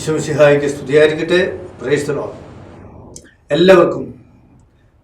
വിശ്വസിഹായിക്ക് സ്തുതിയായിരിക്കട്ടെ. പ്രേസ്തലോ എല്ലാവർക്കും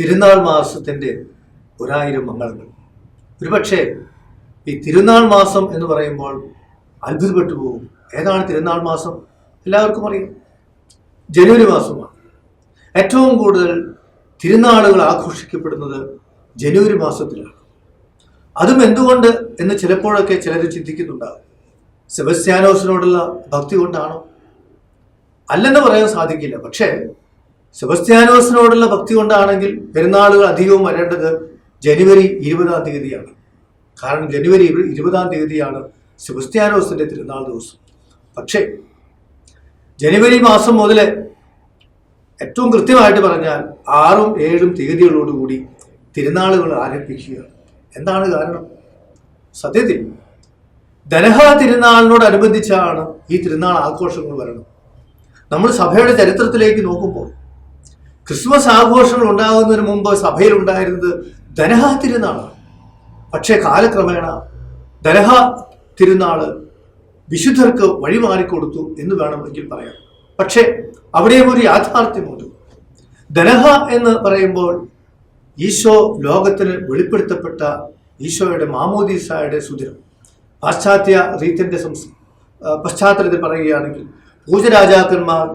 തിരുനാൾ മാസത്തിന്റെ ഒരായിരം മംഗളങ്ങൾ. ഒരുപക്ഷെ ഈ തിരുനാൾ മാസം എന്ന് പറയുമ്പോൾ അത്ഭുതപ്പെട്ടു പോകും. ഏതാണ് തിരുനാൾ മാസം? എല്ലാവർക്കും അറിയാം. ജനുവരി മാസമാണ്. ഏറ്റവും കൂടുതൽ തിരുനാളുകൾ ആഘോഷിക്കപ്പെടുന്നത് ജനുവരി മാസത്തിലാണ്. അതും എന്തുകൊണ്ട് എന്ന് ചിലപ്പോഴൊക്കെ ചിലർ ചിന്തിക്കുന്നുണ്ടാകും. സെബസ്ത്യാനോസിനോടുള്ള ഭക്തി കൊണ്ടാണോ? അല്ലെന്ന് പറയാൻ സാധിക്കില്ല. പക്ഷേ സെബസ്ത്യാനോസിനോടുള്ള ഭക്തി കൊണ്ടാണെങ്കിൽ പെരുന്നാളുകൾ അധികവും വരേണ്ടത് ജനുവരി ഇരുപതാം തീയതിയാണ്. കാരണം ജനുവരി ഇരു- ഇരുപതാം തീയതിയാണ് സെബസ്ത്യാനോസിന്റെ തിരുനാൾ ദിവസം. പക്ഷേ ജനുവരി മാസം മുതൽ ഏറ്റവും കൃത്യമായിട്ട് പറഞ്ഞാൽ ആറും ഏഴും തീയതികളോടുകൂടി തിരുനാളുകൾ ആരംഭിക്കുക. എന്താണ് കാരണം? സത്യത്തിൽ ദനഹ തിരുനാളിനോടനുബന്ധിച്ചാണ് ഈ തിരുനാൾ ആഘോഷങ്ങൾ വരണം നമ്മൾ സഭയുടെ ചരിത്രത്തിലേക്ക് നോക്കുമ്പോൾ ക്രിസ്മസ് ആഘോഷങ്ങൾ ഉണ്ടാകുന്നതിന് മുമ്പ് സഭയിൽ ഉണ്ടായിരുന്നത് ധനഹാ തിരുനാളാണ് പക്ഷേ കാലക്രമേണ ധനഹ തിരുനാൾ വിശുദ്ധർക്ക് വഴിമാറിക്കൊടുത്തു എന്ന് വേണമെങ്കിൽ പറയാം. പക്ഷേ അവിടെയും ഒരു യാഥാർത്ഥ്യമുണ്ട്. ധനഹ എന്ന് പറയുമ്പോൾ ഈശോ ലോകത്തിന് വെളിപ്പെടുത്തപ്പെട്ട ഈശോയുടെ മാമോദീസായുടെ സുദിനം പാശ്ചാത്യ റീത്തിന്റെ സംസ് പശ്ചാത്തലത്തിൽ പറയുകയാണെങ്കിൽ പൂജരാജാക്കന്മാർ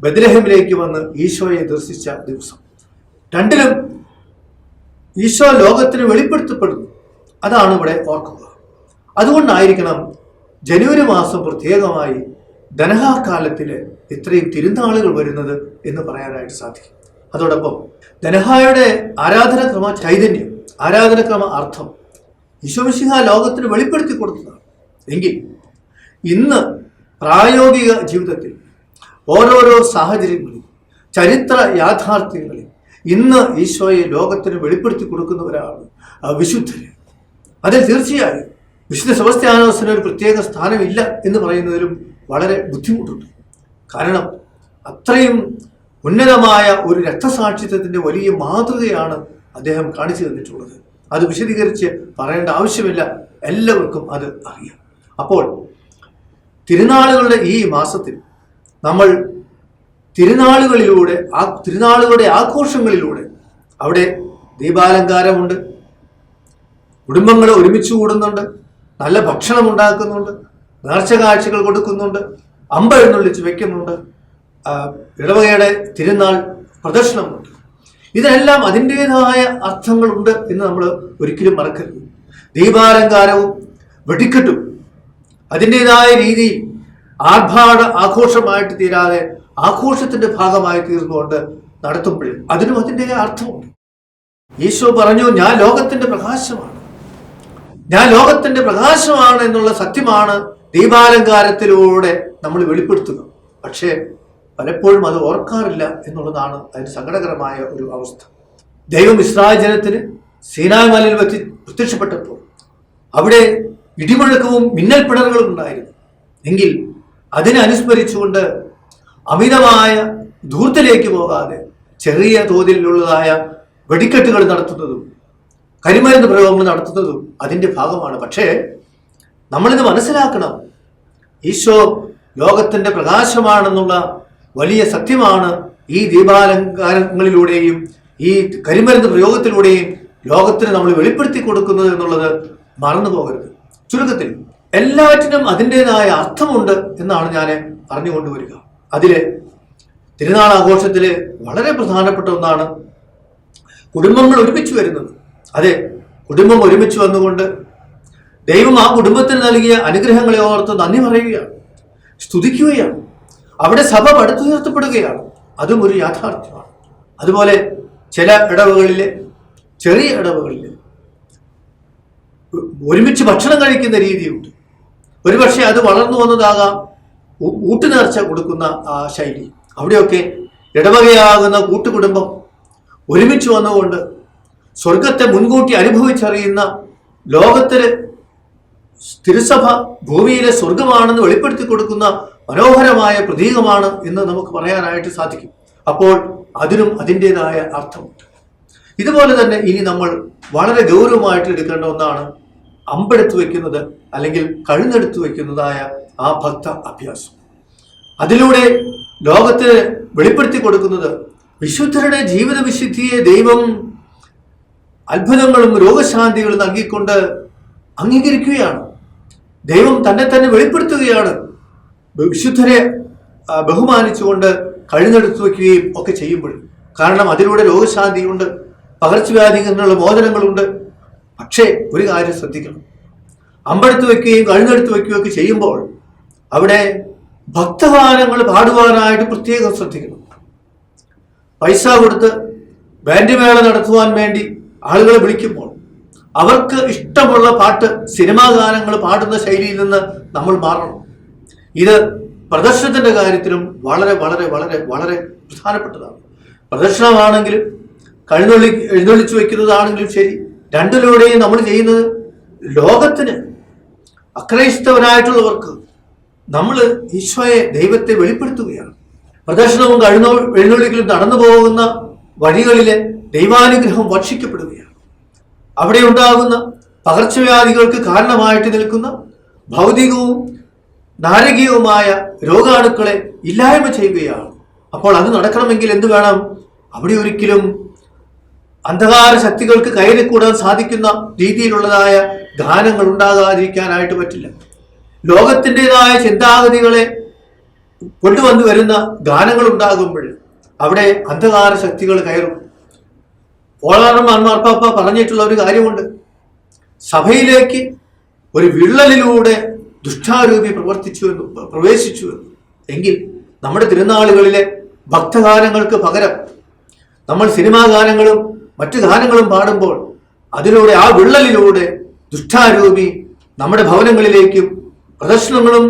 ബദ്രഹമിലേക്ക് വന്ന് ഈശോയെ ദർശിച്ച ദിവസം. രണ്ടിലും ഈശോ ലോകത്തിന് വെളിപ്പെടുത്തപ്പെടുന്നു. അതാണ് ഇവിടെ ഓർക്കുക. അതുകൊണ്ടായിരിക്കണം ജനുവരി മാസം പ്രത്യേകമായി ധനഹാകാലത്തിൽ ഇത്രയും തിരുനാളുകൾ വരുന്നത് എന്ന് പറയാനായിട്ട് സാധിക്കും. അതോടൊപ്പം ധനഹായുടെ ആരാധനക്രമ ചൈതന്യം ആരാധനക്രമ അർത്ഥം ഈശോമിശിഹ ലോകത്തിന് വെളിപ്പെടുത്തി കൊടുത്തതാണ്. എങ്കിൽ ഇന്ന് പ്രായോഗിക ജീവിതത്തിൽ ഓരോരോ സാഹചര്യങ്ങളിൽ ചരിത്ര യാഥാർത്ഥ്യങ്ങളിൽ ഇന്ന് ഈശോയെ ലോകത്തിന് വെളിപ്പെടുത്തി കൊടുക്കുന്നവരാണ് വിശുദ്ധർ അതിൽ തീർച്ചയായും വിശുദ്ധ സെബസ്ത്യാനോസിന് ഒരു പ്രത്യേക സ്ഥാനമില്ല എന്ന് പറയുന്നതിലും വളരെ ബുദ്ധിമുട്ടുണ്ട്. കാരണം അത്രയും ഉന്നതമായ ഒരു രക്തസാക്ഷിത്വത്തിന്റെ വലിയ മാതൃകയാണ് അദ്ദേഹം കാണിച്ചു തന്നിട്ടുള്ളത്. അത് വിശദീകരിച്ച് പറയേണ്ട ആവശ്യമില്ല. എല്ലാവർക്കും അത് അറിയാം. അപ്പോൾ തിരുനാളുകളുടെ ഈ മാസത്തിൽ നമ്മൾ തിരുനാളുകളിലൂടെ ആ തിരുനാളുകളുടെ ആഘോഷങ്ങളിലൂടെ അവിടെ ദീപാലങ്കാരമുണ്ട്. കുടുംബങ്ങൾ ഒരുമിച്ച് കൂടുന്നുണ്ട്. നല്ല ഭക്ഷണം ഉണ്ടാക്കുന്നുണ്ട്. നേർച്ച കാഴ്ചകൾ കൊടുക്കുന്നുണ്ട് അമ്പെഴുന്നള്ളിച്ച് വെക്കുന്നുണ്ട്. ഇടവകയുടെ തിരുനാൾ പ്രദർശനമുണ്ട്. ഇതിനെല്ലാം അതിന്റെതായ അർത്ഥങ്ങളുണ്ട് എന്ന് നമ്മൾ ഒരിക്കലും മറക്കരുത്. ദീപാലങ്കാരവും വെടിക്കെട്ടും അതിന്റെതായ രീതിയിൽ ആർഭാട ആഘോഷമായിട്ട് തീരാതെ ആഘോഷത്തിന്റെ ഭാഗമായി തീർന്നുകൊണ്ട് നടത്തുമ്പോഴും അതിനും അതിന്റെതായ അർത്ഥമുണ്ട്. യേശു പറഞ്ഞു ഞാൻ ലോകത്തിന്റെ പ്രകാശമാണ്. ഞാൻ ലോകത്തിന്റെ പ്രകാശമാണ് എന്നുള്ള സത്യമാണ് ദീപാലങ്കാരത്തിലൂടെ നമ്മൾ വെളിപ്പെടുത്തുക പക്ഷേ പലപ്പോഴും അത് ഓർക്കാറില്ല എന്നുള്ളതാണ് അതിന് സങ്കടകരമായ ഒരു അവസ്ഥ. ദൈവം ഇസ്രായേൽ ജനത്തിന് സീനായ് മലയിൽ വെച്ച് പ്രത്യക്ഷപ്പെട്ടപ്പോൾ അവിടെ ഇടിമുഴക്കവും മിന്നൽ പിണറുകളും ഉണ്ടായിരുന്നു. എങ്കിൽ അതിനെ അനുസ്മരിച്ചുകൊണ്ട് അമിതമായ ദൂരത്തിലേക്ക് പോകാതെ ചെറിയ തോതിലുള്ളതായ വെടിക്കെട്ടുകൾ നടത്തുന്നതും കരിമരുന്ന് പ്രയോഗങ്ങൾ നടത്തുന്നതും അതിന്റെ ഭാഗമാണ്. പക്ഷേ നമ്മളിത് മനസ്സിലാക്കണം. ഈശോ ലോകത്തിന്റെ പ്രകാശമാണെന്നുള്ള വലിയ സത്യമാണ് ഈ ദീപാലങ്കാരങ്ങളിലൂടെയും ഈ കരിമരുന്ന് പ്രയോഗത്തിലൂടെയും ലോകത്തിന് നമ്മൾ വെളിപ്പെടുത്തി കൊടുക്കുന്നത് എന്നുള്ളത് മറന്നു പോകരുത് ചുരുക്കത്തിൽ എല്ലാറ്റിനും അതിന്റെതായ അർത്ഥമുണ്ട് എന്നാണ് ഞാൻ പറഞ്ഞുകൊണ്ടുവരിക അതിൽ തിരുനാൾ ആഘോഷത്തിൽ വളരെ പ്രധാനപ്പെട്ട ഒന്നാണ് കുടുംബങ്ങൾ ഒരുമിച്ച് വരുന്നത്. അതെ കുടുംബം ഒരുമിച്ച് വന്നുകൊണ്ട് ദൈവം ആ കുടുംബത്തിന് നൽകിയ അനുഗ്രഹങ്ങളെ ഓർത്ത് നന്ദി പറയുകയാണ് സ്തുതിക്കുകയാണ് അവിടെ സഭ പടുത്തുയർത്തപ്പെടുകയാണ്. അതും ഒരു യാഥാർത്ഥ്യമാണ്. അതുപോലെ ചില ഇടവുകളിൽ ചെറിയ ഇടവകളിലെ ഒരുമിച്ച് ഭക്ഷണം കഴിക്കുന്ന രീതിയുണ്ട്. ഒരുപക്ഷെ അത് വളർന്നു വന്നതാകാം ഊട്ടുനേർച്ച കൊടുക്കുന്ന ആ ശൈലി. അവിടെയൊക്കെ ഇടവകയാകുന്ന കൂട്ടുകുടുംബം ഒരുമിച്ച് വന്നുകൊണ്ട് സ്വർഗത്തെ മുൻകൂട്ടി അനുഭവിച്ചറിയുന്ന ലോകത്തിലെ തിരുസഭ ഭൂമിയിലെ സ്വർഗമാണെന്ന് വെളിപ്പെടുത്തി കൊടുക്കുന്ന മനോഹരമായ പ്രതീകമാണ് എന്ന് നമുക്ക് പറയാനായിട്ട് സാധിക്കും. അപ്പോൾ അതിനും അതിന്റെതായ അർത്ഥമുണ്ട്. ഇതുപോലെ തന്നെ ഇനി നമ്മൾ വളരെ ഗൗരവമായിട്ട് എടുക്കേണ്ട ഒന്നാണ് അമ്പെടുത്ത് വെക്കുന്നത് അല്ലെങ്കിൽ കഴുന്നെടുത്തു വെക്കുന്നതായ ആ ഭക്ത അഭ്യാസം. അതിലൂടെ ലോകത്തിന് വെളിപ്പെടുത്തി കൊടുക്കുന്നത് വിശുദ്ധരുടെ ജീവിത വിശുദ്ധിയെ ദൈവം അത്ഭുതങ്ങളും രോഗശാന്തികളും നൽകിക്കൊണ്ട് അംഗീകരിക്കുകയാണ്. ദൈവം തന്നെ തന്നെ വെളിപ്പെടുത്തുകയാണ്. വിശുദ്ധരെ ബഹുമാനിച്ചുകൊണ്ട് കഴിഞ്ഞെടുത്തു വയ്ക്കുകയും ഒക്കെ ചെയ്യുമ്പോൾ. കാരണം അതിലൂടെ രോഗശാന്തിയുണ്ട് പകർച്ചവ്യാധികളുള്ള മോചനങ്ങളുണ്ട്. പക്ഷേ ഒരു കാര്യം ശ്രദ്ധിക്കണം. അമ്പെടുത്ത് വെക്കുകയും കഴുന്നെടുത്ത് വെക്കുകയും ഒക്കെ ചെയ്യുമ്പോൾ അവിടെ ഭക്തഗാനങ്ങൾ പാടുവാനായിട്ട് പ്രത്യേകം ശ്രദ്ധിക്കണം. പൈസ കൊടുത്ത് ബാൻഡ് മേള നടത്തുവാൻ വേണ്ടി ആളുകളെ വിളിക്കുമ്പോൾ അവർക്ക് ഇഷ്ടമുള്ള പാട്ട് സിനിമാ ഗാനങ്ങൾ പാടുന്ന ശൈലിയിൽ നിന്ന് നമ്മൾ മാറണം. ഇത് പ്രദർശനത്തിന്റെ കാര്യത്തിലും വളരെ വളരെ വളരെ വളരെ പ്രധാനപ്പെട്ടതാണ്. പ്രദർശനമാണെങ്കിലും കഴിഞ്ഞൊള്ളി എഴുന്നള്ളിച്ചു വെക്കുന്നതാണെങ്കിലും ശരി. രണ്ടിലൂടെയും നമ്മൾ ചെയ്യുന്നത് ലോകത്തിന് അക്രൈസ്തവരായിട്ടുള്ളവർക്ക് നമ്മൾ ഈശോയെ ദൈവത്തെ വെളിപ്പെടുത്തുകയാണ്. പ്രദർശനവും കഴിഞ്ഞ എഴുന്നള്ളിക്കലും നടന്നു പോകുന്ന വഴികളിലെ ദൈവാനുഗ്രഹം ഭക്ഷിക്കപ്പെടുകയാണ് അവിടെ ഉണ്ടാകുന്ന പകർച്ചവ്യാധികൾക്ക് കാരണമായിട്ട് നിൽക്കുന്ന ഭൗതികവും നാരകീയവുമായ രോഗാണുക്കളെ ഇല്ലായ്മ ചെയ്യുകയാണ്. അപ്പോൾ അത് നടക്കണമെങ്കിൽ എന്ത് വേണം? അവിടെ ഒരിക്കലും അന്ധകാര ശക്തികൾക്ക് കയറി കൂടാൻ സാധിക്കുന്ന രീതിയിലുള്ളതായ ഗാനങ്ങൾ ഉണ്ടാകാതിരിക്കാനായിട്ട് പറ്റില്ല. ലോകത്തിന്റെതായ ചിന്താഗതികളെ കൊണ്ടുവന്നു വരുന്ന ഗാനങ്ങൾ ഉണ്ടാകുമ്പോൾ അവിടെ അന്ധകാര ശക്തികൾ കയറും. പോളാറം മാർപ്പാപ്പ പറഞ്ഞിട്ടുള്ള ഒരു കാര്യമുണ്ട്. സഭയിലേക്ക് ഒരു വിള്ളലിലൂടെ ദുഷ്ടാരൂപി പ്രവർത്തിച്ചു എന്ന് പ്രവേശിച്ചു എന്ന്. എങ്കിൽ നമ്മുടെ തിരുനാളുകളിലെ ഭക്തഗാനങ്ങൾക്ക് പകരം നമ്മൾ സിനിമാ ഗാനങ്ങളും മറ്റു ഗാനങ്ങളും പാടുമ്പോൾ അതിലൂടെ ആ വിള്ളലിലൂടെ ദുഷ്ടാരൂപി നമ്മുടെ ഭവനങ്ങളിലേക്കും പ്രദർശനങ്ങളും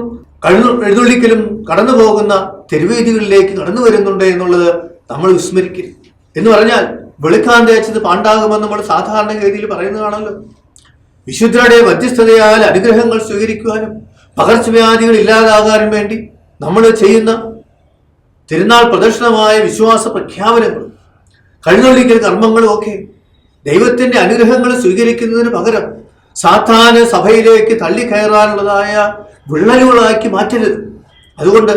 കഴുന്നു എഴുന്നള്ളിക്കലും കടന്നു പോകുന്ന തെരുവേദികളിലേക്ക് കടന്നു വരുന്നുണ്ട് എന്നുള്ളത് നമ്മൾ വിസ്മരിക്കരുത്. എന്ന് പറഞ്ഞാൽ വെളുക്കാൻ തേച്ചത് പാണ്ടാകുമെന്ന് നമ്മൾ സാധാരണഗതിയിൽ പറയുന്നതാണല്ലോ. വിശുദ്ധരുടെ മധ്യസ്ഥതയാൽ അനുഗ്രഹങ്ങൾ സ്വീകരിക്കുവാനും പകർച്ചവ്യാധികൾ ഇല്ലാതാകാനും വേണ്ടി നമ്മൾ ചെയ്യുന്ന തിരുനാൾ പ്രദർശനമായ വിശ്വാസ പ്രഖ്യാപനങ്ങളും കഴിഞ്ഞൊള്ളിക്കൽ കർമ്മങ്ങളും ഒക്കെ ദൈവത്തിന്റെ അനുഗ്രഹങ്ങൾ സ്വീകരിക്കുന്നതിന് പകരം സാത്താന് സഭയിലേക്ക് തള്ളിക്കയറാനുള്ളതായ വിള്ളലുകളാക്കി മാറ്റരുത്. അതുകൊണ്ട്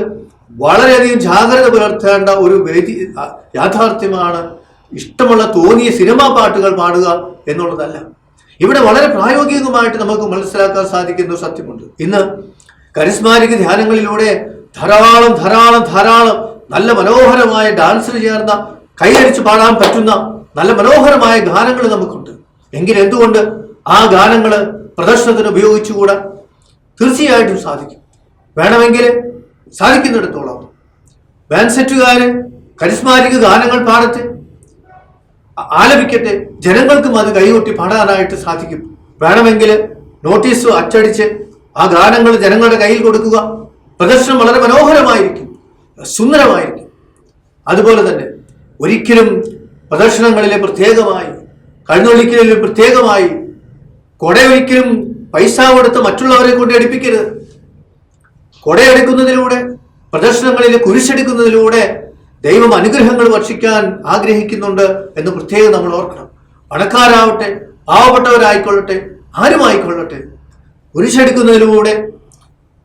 വളരെയധികം ജാഗ്രത പുലർത്തേണ്ട ഒരു വേദി യാഥാർത്ഥ്യമാണ് ഇഷ്ടമുള്ള തോന്നിയ സിനിമാ പാട്ടുകൾ പാടുക എന്നുള്ളതല്ല. ഇവിടെ വളരെ പ്രായോഗികമായിട്ട് നമുക്ക് മനസ്സിലാക്കാൻ സാധിക്കുന്ന സത്യമുണ്ട്. ഇന്ന് കരിസ്മാരിക ധ്യാനങ്ങളിലൂടെ ധാരാളം ധാരാളം ധാരാളം നല്ല മനോഹരമായ ഡാൻസിന് ചേർന്ന കൈയടിച്ച് പാടാൻ പറ്റുന്ന നല്ല മനോഹരമായ ഗാനങ്ങൾ നമുക്കുണ്ട്. എങ്കിൽ എന്തുകൊണ്ട് ആ ഗാനങ്ങൾ പ്രദർശനത്തിന് ഉപയോഗിച്ചുകൂടാ? തീർച്ചയായിട്ടും സാധിക്കും. വേണമെങ്കിൽ സാധിക്കുന്നിടത്തോളം. ബാൻസെറ്റുകാര് കരിസ്മാരിക ഗാനങ്ങൾ പാടത്തെ ആലപിക്കട്ടെ. ജനങ്ങൾക്കും അത് കൈകൊട്ടി പാടാനായിട്ട് സാധിക്കും. വേണമെങ്കിൽ നോട്ടീസ് അച്ചടിച്ച് ആ ഗാനങ്ങൾ ജനങ്ങളുടെ കയ്യിൽ കൊടുക്കുക. പ്രദർശനം വളരെ മനോഹരമായിരിക്കും. സുന്ദരമായിരിക്കും. അതുപോലെ തന്നെ ഒരിക്കലും പ്രദർശനങ്ങളിലെ പ്രത്യേകമായി കഴിഞ്ഞൊളിക്കലിൽ പ്രത്യേകമായി കൊടയൊരിക്കലും പൈസ കൊടുത്ത് മറ്റുള്ളവരെ കൊണ്ട് എടുപ്പിക്കരുത്. കൊടയെടുക്കുന്നതിലൂടെ പ്രദർശനങ്ങളിൽ കുരിശെടുക്കുന്നതിലൂടെ ദൈവം അനുഗ്രഹങ്ങൾ വർഷിക്കാൻ ആഗ്രഹിക്കുന്നുണ്ട് എന്ന് പ്രത്യേകം നമ്മൾ ഓർക്കണം. പണക്കാരാവട്ടെ പാവപ്പെട്ടവരായിക്കൊള്ളട്ടെ ആരുമായിക്കൊള്ളട്ടെ കുരിശെടുക്കുന്നതിലൂടെ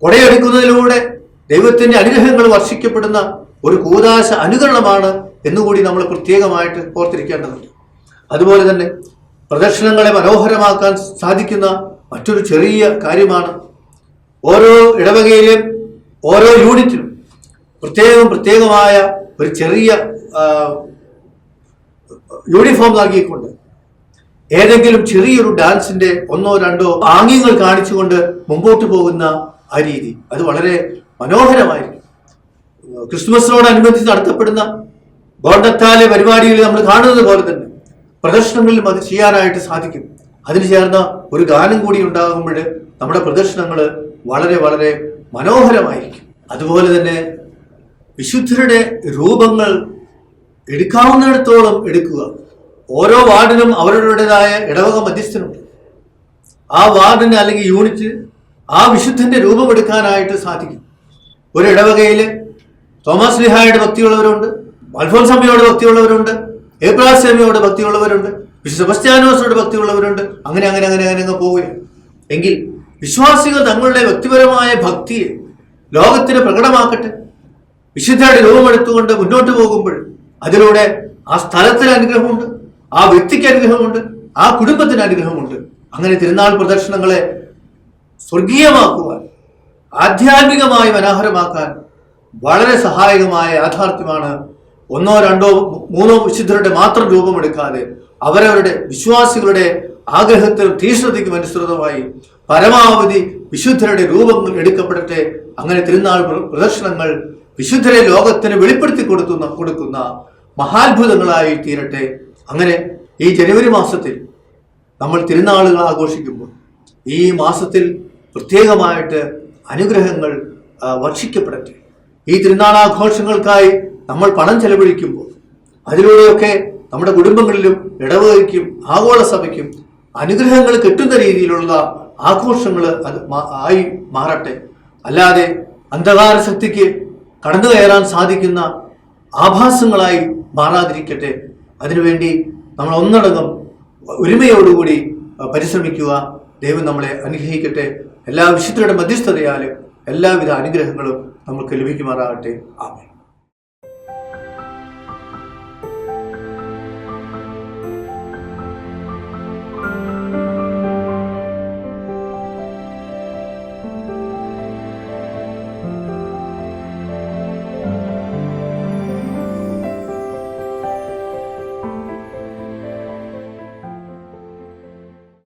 കൊടയെടുക്കുന്നതിലൂടെ ദൈവത്തിന്റെ അനുഗ്രഹങ്ങൾ വർഷിക്കപ്പെടുന്ന ഒരു കൂതാശ അനുകരണമാണ് എന്നുകൂടി നമ്മൾ പ്രത്യേകമായിട്ട് ഓർത്തിരിക്കേണ്ടതുണ്ട്. അതുപോലെ തന്നെ പ്രദർശനങ്ങളെ മനോഹരമാക്കാൻ സാധിക്കുന്ന മറ്റൊരു ചെറിയ കാര്യമാണ് ഓരോ ഇടവകയിലും ഓരോ യൂണിറ്റിനും പ്രത്യേകം പ്രത്യേകമായ ഒരു ചെറിയ യൂണിഫോം നൽകിക്കൊണ്ട് ഏതെങ്കിലും ചെറിയൊരു ഡാൻസിന്റെ ഒന്നോ രണ്ടോ ആംഗ്യങ്ങൾ കാണിച്ചുകൊണ്ട് മുമ്പോട്ട് പോകുന്ന ആ രീതി. അത് വളരെ മനോഹരമായിരിക്കും. ക്രിസ്മസിനോടനുബന്ധിച്ച് നടത്തപ്പെടുന്ന ഗോണ്ടത്താലെ പരിപാടിയിൽ നമ്മൾ കാണുന്നത് പോലെ തന്നെ പ്രദർശനങ്ങളിലും അത് ചെയ്യാനായിട്ട് സാധിക്കും. അതിന് ചേർന്ന ഒരു ഗാനം കൂടി ഉണ്ടാകുമ്പോൾ നമ്മുടെ പ്രദർശനങ്ങൾ വളരെ വളരെ മനോഹരമായിരിക്കും. അതുപോലെ തന്നെ വിശുദ്ധരുടെ രൂപങ്ങൾ എടുക്കാവുന്നിടത്തോളം എടുക്കുക. ഓരോ വാർഡിനും അവരുടേതായ ഇടവക മധ്യസ്ഥനുണ്ട് ആ വാർഡിന് അല്ലെങ്കിൽ യൂണിറ്റ് ആ വിശുദ്ധന്റെ രൂപം എടുക്കാനായിട്ട് സാധിക്കും. ഒരു ഇടവകയിൽ തോമസ് ലിഹായുടെ ഭക്തിയുള്ളവരുണ്ട് അൽഫോൻസമ്മയോട് ഭക്തിയുള്ളവരുണ്ട് ഏബ്രാസമ്മയോട് ഭക്തിയുള്ളവരുണ്ട് വിശുദ്ധ ഭക്തിയുള്ളവരുണ്ട്. അങ്ങനെ അങ്ങനെ അങ്ങനെ അങ്ങനെ അങ്ങ് പോവുകയാണ്. എങ്കിൽ വിശ്വാസികൾ തങ്ങളുടെ വ്യക്തിപരമായ ഭക്തിയെ ലോകത്തിന് പ്രകടമാക്കട്ടെ. വിശുദ്ധയുടെ രൂപമെടുത്തുകൊണ്ട് മുന്നോട്ട് പോകുമ്പോൾ അതിലൂടെ ആ സ്ഥലത്തിന് അനുഗ്രഹമുണ്ട് ആ വ്യക്തിക്ക് അനുഗ്രഹമുണ്ട് ആ കുടുംബത്തിന് അനുഗ്രഹമുണ്ട്. അങ്ങനെ തിരുനാൾ പ്രദർശനങ്ങളെ സ്വർഗീയമാക്കുവാൻ ആധ്യാത്മികമായി മനോഹരമാക്കാൻ വളരെ സഹായകമായ യാഥാർത്ഥ്യമാണ്. ഒന്നോ രണ്ടോ മൂന്നോ വിശുദ്ധരുടെ മാത്രം രൂപമെടുക്കാതെ അവരവരുടെ വിശ്വാസികളുടെ ആഗ്രഹത്തിനും തീഷ്ണതയ്ക്കും അനുസൃതമായി പരമാവധി വിശുദ്ധരുടെ രൂപങ്ങൾ എടുക്കപ്പെടട്ടെ. അങ്ങനെ തിരുനാൾ പ്രദർശനങ്ങൾ വിശുദ്ധരെ ലോകത്തിന് വെളിപ്പെടുത്തി കൊടുക്കുന്ന കൊടുക്കുന്ന മഹാത്ഭുതങ്ങളായി തീരട്ടെ. അങ്ങനെ ഈ ജനുവരി മാസത്തിൽ നമ്മൾ തിരുനാളുകൾ ആഘോഷിക്കുമ്പോൾ ഈ മാസത്തിൽ പ്രത്യേകമായിട്ട് അനുഗ്രഹങ്ങൾ വർഷിക്കപ്പെടട്ടെ. ഈ തിരുനാളാഘോഷങ്ങൾക്കായി നമ്മൾ പണം ചെലവഴിക്കുമ്പോൾ അതിലൂടെയൊക്കെ നമ്മുടെ കുടുംബങ്ങളിലും ഇടവകയ്ക്കും ആഗോള സഭയ്ക്കും അനുഗ്രഹങ്ങൾ കിട്ടുന്ന രീതിയിലുള്ള ആഘോഷങ്ങൾ അത് ആയി മാറട്ടെ. അല്ലാതെ അന്ധകാര ശക്തിക്ക് കടന്നു കയറാൻ സാധിക്കുന്ന ആഭാസങ്ങളായി മാറാതിരിക്കട്ടെ. അതിനുവേണ്ടി നമ്മൾ ഒന്നടങ്കം ഒരുമയോടുകൂടി പരിശ്രമിക്കുക. ദൈവം നമ്മളെ അനുഗ്രഹിക്കട്ടെ. എല്ലാ വിശുദ്ധരുടെ മധ്യസ്ഥതയാലും എല്ലാവിധ അനുഗ്രഹങ്ങളും നമുക്ക് ലഭിക്കുമാറാകട്ടെ. ആമേ